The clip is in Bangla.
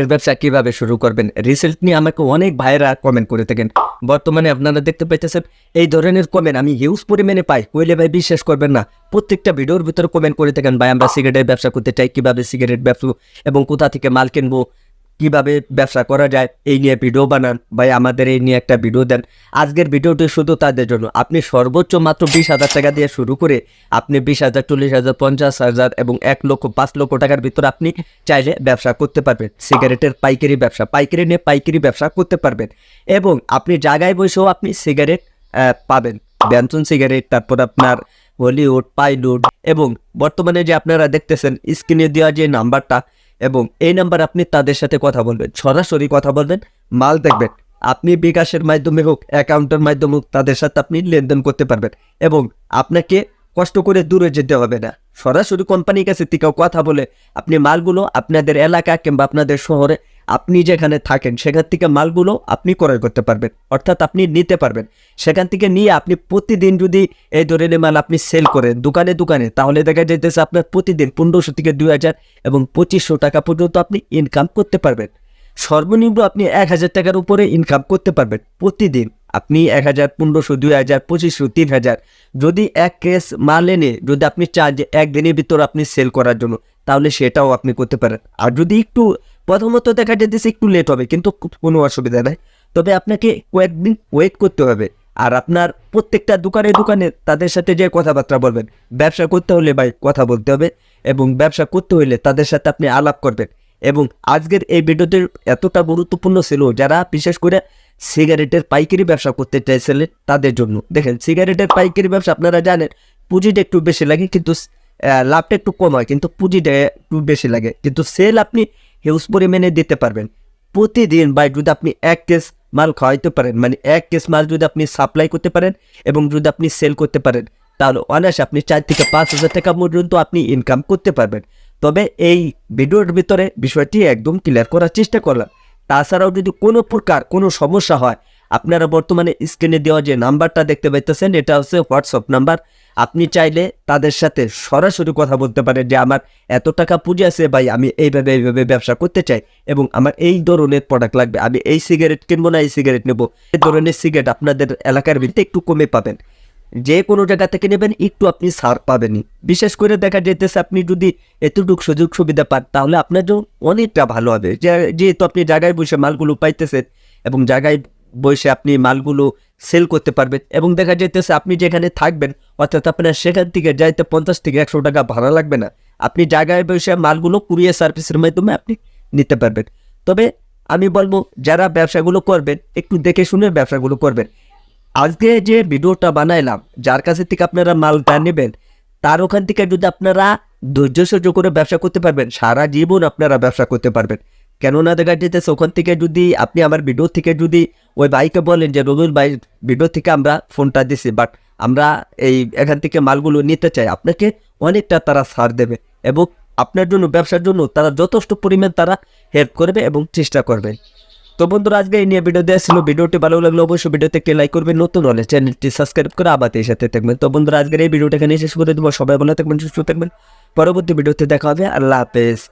এর ব্যবসা কীভাবে শুরু করবেন? রিসেন্টলি আমাকে অনেক ভাইয়েরা কমেন্ট করে থাকেন। বর্তমানে আপনারা দেখতে পাইতেছেন, এই ধরনের কমেন্ট আমি হিউজ পরিমাণে পাই। কইলে ভাই বিশ্বাস করবেন না, প্রত্যেকটা ভিডিওর ভিতরে কমেন্ট করে থাকেন, ভাই, আমরা সিগারেটের ব্যবসা করতে চাই, কীভাবে সিগারেট ব্যবসা এবং কোথা থেকে মাল কিনবো? কীভাবে ব্যবসা করা যায়, এই নিয়ে ভিডিও বানান। ভাই, আমাদের এই নিয়ে একটা ভিডিও দেন। আজকের ভিডিওটি শুধু তাদের জন্য। আপনি সর্বোচ্চ মাত্র বিশ হাজার টাকা দিয়ে শুরু করে আপনি বিশ হাজার, চল্লিশ হাজার, পঞ্চাশ হাজার এবং এক লক্ষ, পাঁচ লক্ষ টাকার ভিতরে আপনি চাইলে ব্যবসা করতে পারবেন। সিগারেটের পাইকারি ব্যবসা, পাইকারি নিয়ে পাইকারি ব্যবসা করতে পারবেন। এবং আপনি জায়গায় বসেও আপনি সিগারেট পাবেন। ব্যঞ্জন সিগারেট, তারপর আপনার হলিউড পাইলুড এবং বর্তমানে যে আপনারা দেখতেছেন, স্ক্রিনে দেওয়া যে নাম্বারটা এবং এই নাম্বার আপনি তাদের সাথে কথা বলবেন, সরাসরি কথা বলবেন। মাল দেখবেন, আপনি বিকাশের মাধ্যমে হোক, অ্যাকাউন্টের মাধ্যমে হোক, তাদের সাথে আপনি লেনদেন করতে পারবেন এবং আপনাকে কষ্ট করে দূরে যেতে হবে না। সরাসরি কোম্পানির কাছে থেকেও কথা বলে আপনি মালগুলো আপনাদের এলাকা কিংবা আপনাদের শহরে আপনি যেখানে থাকেন, সেখান থেকে মালগুলো আপনি ক্রয় করতে পারবেন, অর্থাৎ আপনি নিতে পারবেন। সেখান থেকে নিয়ে আপনি প্রতিদিন যদি এই ধরনের মাল আপনি সেল করেন, দোকানে দোকানে, তাহলে দেখা যাইতেছে আপনার প্রতিদিন পনেরোশো থেকে দুই হাজার এবং পঁচিশশো টাকা পর্যন্ত আপনি ইনকাম করতে পারবেন। সর্বনিম্ন আপনি এক হাজার টাকার উপরে ইনকাম করতে পারবেন প্রতিদিন। আপনি এক হাজার, পনেরোশো, দুই হাজার, পঁচিশশো, তিন হাজার। যদি এক কেস মাল এনে, যদি আপনি চান যে একদিনের ভিতর আপনি সেল করার জন্য, তাহলে সেটাও আপনি করতে পারেন। আর যদি একটু প্রথমত দেখা যেতেছে একটু লেট হবে, কিন্তু কোনো অসুবিধা নাই। তবে আপনাকে কয়েকদিন ওয়েট করতে হবে। আর আপনার প্রত্যেকটা দোকানে দোকানে তাদের সাথে যে কথাবার্তা বলবেন, ব্যবসা করতে হলে ভাই কথা বলতে হবে এবং ব্যবসা করতে হলে তাদের সাথে আপনি আলাপ করবেন। এবং আজকের এই ভিডিওতে এতটা গুরুত্বপূর্ণ ছিল, যারা বিশেষ করে সিগারেটের পাইকারি ব্যবসা করতে চাইছিলেন তাদের জন্য। দেখেন, সিগারেটের পাইকারি ব্যবসা আপনারা জানেন, পুঁজিটা একটু বেশি লাগে, কিন্তু লাভটা একটু কম হয়, কিন্তু পুঁজিটা একটু বেশি লাগে। কিন্তু সেল আপনি হিউজ পরিমাণে দিতে পারবেন। প্রতিদিন বা যদি আপনি এক কেস মাল খাওয়াইতে পারেন মানে এক কেস মাল যদি আপনি সাপ্লাই করতে পারেন এবং যদি আপনি সেল করতে পারেন, তাহলে অনায়াসে আপনি চার থেকে পাঁচ হাজার টাকা পর্যন্ত আপনি ইনকাম করতে পারবেন। তবে এই ভিডিওর ভিতরে বিষয়টি একদম ক্লিয়ার করার চেষ্টা করলাম। তাছাড়াও যদি কোনো প্রকার কোনো সমস্যা হয় আপনারা বর্তমানে স্ক্রিনে দেওয়া যে নাম্বারটা দেখতে পাইতেছেন, এটা হচ্ছে হোয়াটসঅ্যাপ নাম্বার। আপনি চাইলে তাদের সাথে সরাসরি কথা বলতে পারেন যে, আমার এত টাকা পুঁজি আছে ভাই, আমি এইভাবে এইভাবে ব্যবসা করতে চাই এবং আমার এই ধরনের প্রোডাক্ট লাগবে, আমি এই সিগারেট কিনবো না, এই সিগারেট নেব। এই ধরনের সিগারেট আপনাদের এলাকার ভিত্তিতে একটু কমে পাবেন। যে কোনো জায়গা থেকে নেবেন, একটু আপনি ছাড় পাবেনই। বিশেষ করে দেখা যেতেছে আপনি যদি এতটুকু সুযোগ সুবিধা পান, তাহলে আপনার জন্য অনেকটা ভালো হবে। যেহেতু আপনি জায়গায় বসে মালগুলো পাইতেছেন এবং জায়গায় বসে আপনি মালগুলো সেল করতে পারবেন এবং দেখা যেতেছে আপনি যেখানে থাকবেন, অর্থাৎ আপনার সেখান থেকে যাইতে পঞ্চাশ থেকে একশো টাকা ভাড়া লাগবে না। আপনি জায়গায় বসে মালগুলো কুরিয়ার সার্ভিসের মাধ্যমে আপনি নিতে পারবেন। তবে আমি বলব, যারা ব্যবসাগুলো করবেন, একটু দেখে শুনে ব্যবসাগুলো করবেন। আজকে যে ভিডিওটা বানাইলাম, যার কাছে থেকে আপনারা মালটা নেবেন, তার ওখান থেকে যদি আপনারা ধৈর্য সহ্য করে ব্যবসা করতে পারবেন, সারা জীবন আপনারা ব্যবসা করতে পারবেন। কেননা দেখা যেতেছে ওখান থেকে যদি আপনি আমার ভিডিও থেকে যদি ওই ভাইকে বলেন যে রবিউল ভাই ভিডিও থেকে আমরা ফোনটা দিছি বাট আমরা এই এখান থেকে মালগুলো নিতে চাই। আপনাকে অনেকটা তারা ছাড় দেবে এবং আপনার জন্য, ব্যবসার জন্য তারা যথেষ্ট পরিমাণ তারা হেল্প করবে এবং চেষ্টা করবে। তো বন্ধুরা, আজকে এই নিয়ে ভিডিও দেওয়া ছিল। ভিডিওটি ভালো লাগলে অবশ্যই ভিডিওতে একটি লাইক করবেন, নতুন হলে চ্যানেলটি সাবস্ক্রাইব করে এই সাথে থাকবেন। তো বন্ধুরা, আজকের এই ভিডিওটা এখানে শেষ করে দেবো। সবাই ভালো থাকবেন, সুস্থ থাকবেন। পরবর্তী ভিডিওতে দেখা হবে। আল্লাহ হাফেজ।